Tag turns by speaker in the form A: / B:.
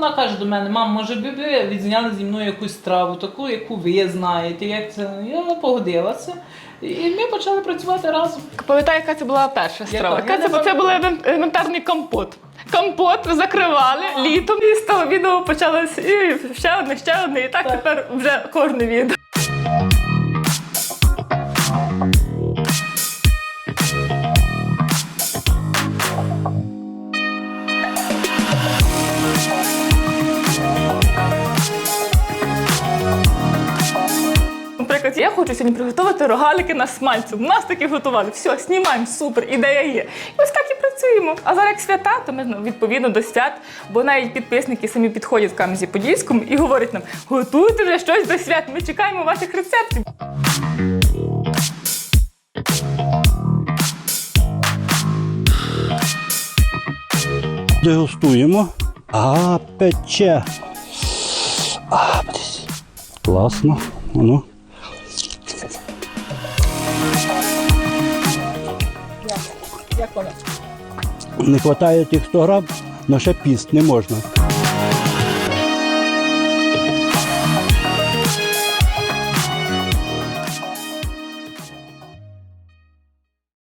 A: Вона каже до мене, мам, може би ви відзняли зі мною якусь страву, таку, яку ви знаєте, як це. Я погодилася. І ми почали працювати разом.
B: Пам'ятаю, яка це була перша страва.
A: Яка?
B: Яка це, це був елементарний компот. Компот закривали літом, і з того відео почалось і ще одне, ще одне, і так,
A: Так.
B: тепер вже кожне відео. Наприклад, я хочу сьогодні приготувати рогалики на смальцю. У нас такі готували. Все, знімаємо, супер, ідея є. І ось так і працюємо. А зараз як свята, то ми ну, відповідно до свят, бо навіть підписники самі підходять в Кам'язі Подільському і говорять нам: готуйте вже щось до свят. Ми чекаємо ваших рецептів.
C: Дегустуємо. А, пече. А. Класно. Ну.
A: Як воно?
C: Не вистачає тих 100 грам, але ще піст не можна.